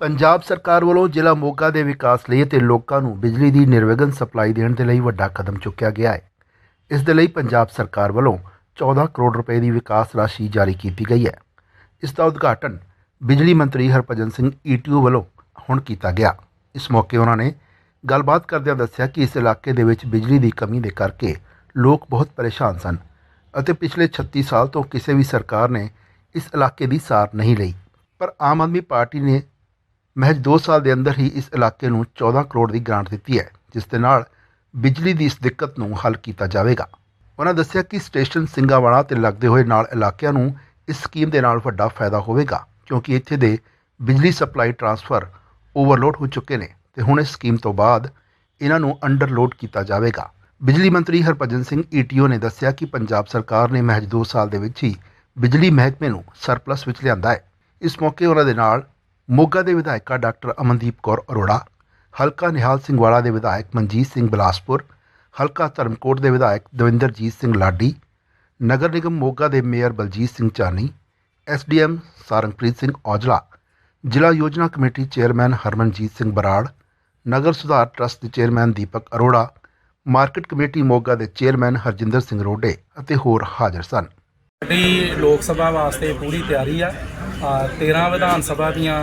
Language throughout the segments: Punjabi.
ਪੰਜਾਬ ਸਰਕਾਰ ਵੱਲੋਂ ਜ਼ਿਲ੍ਹਾ ਮੋਗਾ ਦੇ ਵਿਕਾਸ ਲਈ ਅਤੇ ਲੋਕਾਂ ਨੂੰ ਬਿਜਲੀ ਦੀ ਨਿਰਵਿਘਨ ਸਪਲਾਈ ਦੇਣ ਦੇ ਲਈ ਵੱਡਾ ਕਦਮ ਚੁੱਕਿਆ ਗਿਆ ਹੈ। ਇਸ ਦੇ ਲਈ ਪੰਜਾਬ ਸਰਕਾਰ ਵੱਲੋਂ 14 ਕਰੋੜ ਰੁਪਏ ਦੀ ਵਿਕਾਸ ਰਾਸ਼ੀ ਜਾਰੀ ਕੀਤੀ ਗਈ ਹੈ। ਇਸ ਦਾ ਉਦਘਾਟਨ ਬਿਜਲੀ ਮੰਤਰੀ ਹਰਭਜਨ ਸਿੰਘ ਈਟੀਓ ਵੱਲੋਂ ਹੁਣ ਕੀਤਾ ਗਿਆ। ਇਸ ਮੌਕੇ ਉਹਨਾਂ ਨੇ ਗੱਲਬਾਤ ਕਰਦਿਆਂ ਦੱਸਿਆ ਕਿ ਇਸ ਇਲਾਕੇ ਦੇ ਵਿੱਚ ਬਿਜਲੀ ਦੀ ਕਮੀ ਦੇ ਕਰਕੇ ਲੋਕ ਬਹੁਤ ਪਰੇਸ਼ਾਨ ਸਨ ਅਤੇ ਪਿਛਲੇ 36 ਸਾਲ ਤੋਂ ਕਿਸੇ ਵੀ ਸਰਕਾਰ ਨੇ ਇਸ ਇਲਾਕੇ ਦੀ ਸਾਰ ਨਹੀਂ ਲਈ। ਪਰ ਆਮ ਆਦਮੀ ਪਾਰਟੀ ਨੇ ਮਹਿਜ 2 ਸਾਲ ਦੇ ਅੰਦਰ ਹੀ ਇਸ ਇਲਾਕੇ ਨੂੰ 14 ਕਰੋੜ ਦੀ ਗ੍ਰਾਂਟ ਦਿੱਤੀ ਹੈ, ਜਿਸ ਦੇ ਨਾਲ ਬਿਜਲੀ ਦੀ ਇਸ ਦਿੱਕਤ ਨੂੰ ਹੱਲ ਕੀਤਾ ਜਾਵੇਗਾ। ਉਹਨਾਂ ਦੱਸਿਆ ਕਿ ਸਟੇਸ਼ਨ ਸਿੰਘਾਵਾਲਾ ਤੇ ਲੱਗਦੇ ਹੋਏ ਨਾਲ ਇਲਾਕਿਆਂ ਨੂੰ ਇਸ ਸਕੀਮ ਦੇ ਨਾਲ ਵੱਡਾ ਫਾਇਦਾ ਹੋਵੇਗਾ, ਕਿਉਂਕਿ ਇੱਥੇ ਦੇ ਬਿਜਲੀ ਸਪਲਾਈ ਟਰਾਂਸਫਰ ਓਵਰਲੋਡ ਹੋ ਚੁੱਕੇ ਨੇ ਤੇ ਹੁਣ ਇਸ ਸਕੀਮ ਤੋਂ ਬਾਅਦ ਇਹਨਾਂ ਨੂੰ ਅੰਡਰਲੋਡ ਕੀਤਾ ਜਾਵੇਗਾ। ਬਿਜਲੀ ਮੰਤਰੀ ਹਰਭਜਨ ਸਿੰਘ ਈਟੀਓ ਨੇ ਦੱਸਿਆ ਕਿ ਪੰਜਾਬ ਸਰਕਾਰ ਨੇ ਮਹਿਜ 2 ਸਾਲ ਦੇ ਵਿੱਚ ਹੀ ਬਿਜਲੀ ਮਹਿਕਮੇ ਨੂੰ ਸਰਪਲਸ ਵਿੱਚ ਲਿਆਂਦਾ ਹੈ। ਇਸ ਮੌਕੇ ਉਹਨਾਂ ਦੇ ਨਾਲ ਮੋਗਾ ਦੇ ਵਿਧਾਇਕਾ ਡਾਕਟਰ ਅਮਨਦੀਪ ਕੌਰ ਅਰੋੜਾ, ਹਲਕਾ ਨਿਹਾਲ ਸਿੰਘ ਵਾਲਾ ਦੇ ਵਿਧਾਇਕ ਮਨਜੀਤ ਸਿੰਘ ਬਲਾਸਪੁਰ, ਹਲਕਾ ਧਰਮਕੋਟ ਦੇ ਵਿਧਾਇਕ ਦਵਿੰਦਰਜੀਤ ਸਿੰਘ ਲਾਡੀ, ਨਗਰ ਨਿਗਮ ਮੋਗਾ ਦੇ ਮੇਅਰ ਬਲਜੀਤ ਸਿੰਘ ਚਾਨੀ ਐਸਡੀਐਮ ਸਾਰੰਗਪ੍ਰੀਤ ਸਿੰਘ ਔਜਲਾ, ਜ਼ਿਲ੍ਹਾ ਯੋਜਨਾ ਕਮੇਟੀ ਚੇਅਰਮੈਨ ਹਰਮਨਜੀਤ ਸਿੰਘ ਬਰਾੜ, ਨਗਰ ਸੁਧਾਰ ਟਰਸਟ ਦੇ chairman Deepak Arora, market committee Moga ਦੇ ਚੇਅਰਮੈਨ ਹਰਜਿੰਦਰ ਸਿੰਘ ਰੋਡੇ ਅਤੇ ਹੋਰ ਹਾਜ਼ਰ ਸਨ। ਸਾਡੀ ਲੋਕ ਸਭਾ ਵਾਸਤੇ ਪੂਰੀ ਤਿਆਰੀ ਆ। ਆ, 13 ਵਿਧਾਨ ਸਭਾ ਦੀਆਂ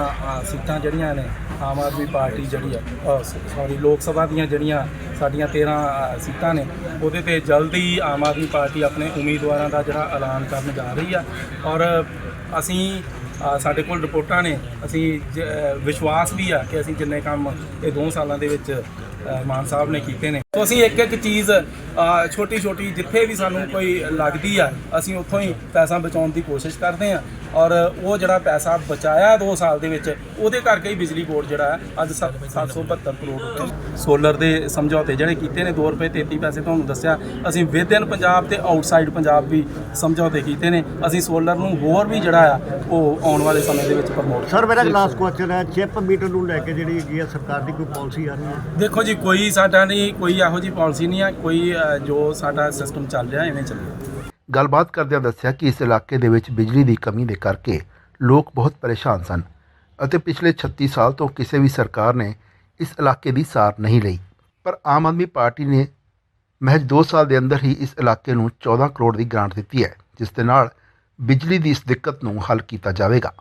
ਸੀਟਾਂ ਜਿਹੜੀਆਂ ਨੇ ਆਮ ਆਦਮੀ ਪਾਰਟੀ ਜਿਹੜੀ ਆ ਸੌਰੀ ਲੋਕ ਸਭਾ ਦੀਆਂ ਜਿਹੜੀਆਂ ਸਾਡੀਆਂ 13 ਸੀਟਾਂ ਨੇ ਉਹਦੇ ਤੇ ਜਲਦੀ ਆਮ ਆਦਮੀ ਪਾਰਟੀ ਆਪਣੇ ਉਮੀਦਵਾਰਾਂ ਦਾ ਜਿਹੜਾ ਐਲਾਨ ਕਰਨ ਜਾ ਰਹੀ ਆ। ਔਰ ਅਸੀਂ ਸਾਡੇ ਕੋਲ ਰਿਪੋਰਟਾਂ ਨੇ ਅਸੀਂ ਜ- ਵਿਸ਼ਵਾਸ ਵੀ ਆ ਕਿ ਅਸੀਂ ਜਿੰਨੇ ਕੰਮ ਇਹ 2 ਸਾਲਾਂ ਦੇ ਵਿੱਚ ਮਾਨ ਸਾਹਿਬ ਨੇ ਕੀਤੇ ਨੇ। ਸੋ ਅਸੀਂ ਇੱਕ ਇੱਕ ਚੀਜ਼ ਛੋਟੀ ਛੋਟੀ ਜਿੱਥੇ ਵੀ ਸਾਨੂੰ ਕੋਈ ਲੱਗਦੀ ਆ, ਅਸੀਂ ਉੱਥੋਂ ਹੀ ਪੈਸਾ ਬਚਾਉਣ ਦੀ ਕੋਸ਼ਿਸ਼ ਕਰਦੇ ਆ। ਔਰ ਉਹ ਜਿਹੜਾ ਪੈਸਾ ਬਚਾਇਆ 2 ਸਾਲ ਦੇ ਵਿੱਚ ਉਹਦੇ ਕਰਕੇ ਹੀ ਬਿਜਲੀ ਬੋਰਡ ਜਿਹੜਾ ਹੈ ਅੱਜ ਸੱਤ- 772 ਕਰੋੜ ਰੁਪਏ ਸੋਲਰ ਦੇ ਸਮਝੌਤੇ ਜਿਹੜੇ ਕੀਤੇ ਨੇ 2 ਰੁਪਏ 33 ਪੈਸੇ ਤੁਹਾਨੂੰ ਦੱਸਿਆ। ਅਸੀਂ ਵਿਦਿਨ ਪੰਜਾਬ ਤੇ ਆਊਟਸਾਈਡ ਪੰਜਾਬ ਵੀ ਸਮਝੌਤੇ ਕੀਤੇ ਨੇ। ਅਸੀਂ ਸੋਲਰ ਨੂੰ ਹੋਰ ਵੀ ਜਿਹੜਾ ਆ ਉਹ ਆਉਣ ਵਾਲੇ ਸਮੇਂ ਦੇ ਵਿੱਚ ਪ੍ਰਮੋਟ ਸਰ ਮੇਰਾ ਲਾਸਟ ਕੁਐਸਚਨ ਹੈ ਚਿਪ ਮੀਟਰ ਨੂੰ ਲੈ ਕੇ ਜਿਹੜੀ ਹੈਗੀ ਹੈ ਸਰਕਾਰ ਦੀ ਕੋਈ ਪਾਲਿਸੀ ਆ ਰਹੀ ਹੈ? ਦੇਖੋ ਜੀ ਕੋਈ ਸਾਡਾ ਨਹੀਂ ਕੋਈ ਇਹੋ ਜੀ ਪਾਲਿਸੀ ਨਹੀਂ ਆ। ਕੋਈ ਜੋ ਸਾਡਾ ਸਿਸਟਮ ਚੱਲ ਰਿਹਾ ਐਵੇਂ ਚੱਲੇਗਾ ਗੱਲਬਾਤ ਕਰਦਿਆਂ ਦੱਸਿਆ ਕਿ ਇਸ ਇਲਾਕੇ ਦੇ ਵਿੱਚ ਬਿਜਲੀ ਦੀ ਕਮੀ ਦੇ ਕਰਕੇ ਲੋਕ ਬਹੁਤ ਪਰੇਸ਼ਾਨ ਸਨ ਅਤੇ ਪਿਛਲੇ 36 ਸਾਲ ਤੋਂ ਕਿਸੇ ਵੀ ਸਰਕਾਰ ਨੇ ਇਸ ਇਲਾਕੇ ਦੀ ਸਾਰ ਨਹੀਂ ਲਈ। ਪਰ ਆਮ ਆਦਮੀ ਪਾਰਟੀ ਨੇ ਮਹਿਜ 2 ਸਾਲ ਦੇ ਅੰਦਰ ਹੀ ਇਸ ਇਲਾਕੇ ਨੂੰ 14 ਕਰੋੜ ਦੀ ਗ੍ਰਾਂਟ ਦਿੱਤੀ ਹੈ, ਜਿਸ ਦੇ ਨਾਲ ਬਿਜਲੀ ਦੀ ਇਸ ਦਿੱਕਤ ਨੂੰ ਹੱਲ ਕੀਤਾ ਜਾਵੇਗਾ।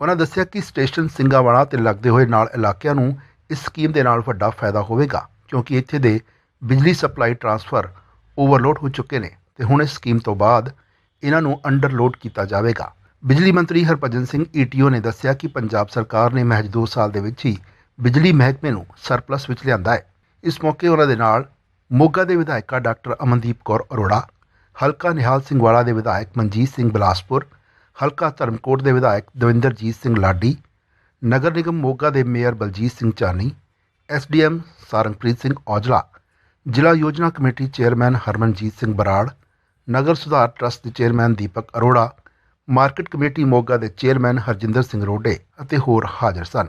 ਉਹਨਾਂ ਦੱਸਿਆ ਕਿ ਸਟੇਸ਼ਨ ਸਿੰਘਾਵਾਲਾ ਤੇ ਲੱਗਦੇ ਹੋਏ ਨਾਲ ਇਲਾਕਿਆਂ ਨੂੰ ਇਸ ਸਕੀਮ ਦੇ ਨਾਲ ਵੱਡਾ ਫਾਇਦਾ ਹੋਵੇਗਾ, ਕਿਉਂਕਿ ਇੱਥੇ ਦੇ ਬਿਜਲੀ ਸਪਲਾਈ ਟਰਾਂਸਫਰ ਓਵਰਲੋਡ ਹੋ ਚੁੱਕੇ ਨੇ। ਤੇ ਹੁਣ ਇਸ ਸਕੀਮ ਤੋਂ ਬਾਅਦ ਇਹਨਾਂ ਨੂੰ ਅੰਡਰਲੋਡ ਕੀਤਾ ਜਾਵੇਗਾ। ਬਿਜਲੀ ਮੰਤਰੀ ਹਰਭਜਨ ਸਿੰਘ ਈਟੀਓ ਨੇ ਦੱਸਿਆ ਕਿ ਪੰਜਾਬ ਸਰਕਾਰ ਨੇ ਮਹਿਜ 2 ਸਾਲ ਦੇ ਵਿੱਚ ਹੀ ਬਿਜਲੀ ਮਹਿਕਮੇ ਨੂੰ ਸਰਪਲਸ ਵਿੱਚ ਲਿਆਂਦਾ ਹੈ। ਇਸ ਮੌਕੇ ਉਹਨਾਂ ਦੇ ਨਾਲ ਮੋਗਾ ਦੇ ਵਿਧਾਇਕਾ ਡਾਕਟਰ ਅਮਨਦੀਪ ਕੌਰ ਅਰੋੜਾ, ਹਲਕਾ ਨਿਹਾਲ ਸਿੰਘ ਵਾਲਾ ਦੇ ਵਿਧਾਇਕ ਮਨਜੀਤ ਸਿੰਘ ਬਲਾਸਪੁਰ, ਹਲਕਾ ਧਰਮਕੋਟ ਦੇ ਵਿਧਾਇਕ ਦਵਿੰਦਰਜੀਤ ਸਿੰਘ ਲਾਡੀ, ਨਗਰ ਨਿਗਮ ਮੋਗਾ ਦੇ ਮੇਅਰ ਬਲਜੀਤ ਸਿੰਘ ਚਾਨੀ ਐਸਡੀਐਮ ਸਾਰੰਗਪ੍ਰੀਤ ਸਿੰਘ ਔਜਲਾ, ਜ਼ਿਲ੍ਹਾ ਯੋਜਨਾ ਕਮੇਟੀ ਚੇਅਰਮੈਨ ਹਰਮਨਜੀਤ ਸਿੰਘ ਬਰਾੜ ਨਗਰ ਸੁਧਾਰ ਟਰਸਟ ਦੇ chairman Deepak Arora, market committee Moga ਦੇ ਚੇਅਰਮੈਨ ਹਰਜਿੰਦਰ ਸਿੰਘ ਰੋਡੇ ਅਤੇ ਹੋਰ ਹਾਜ਼ਰ ਸਨ।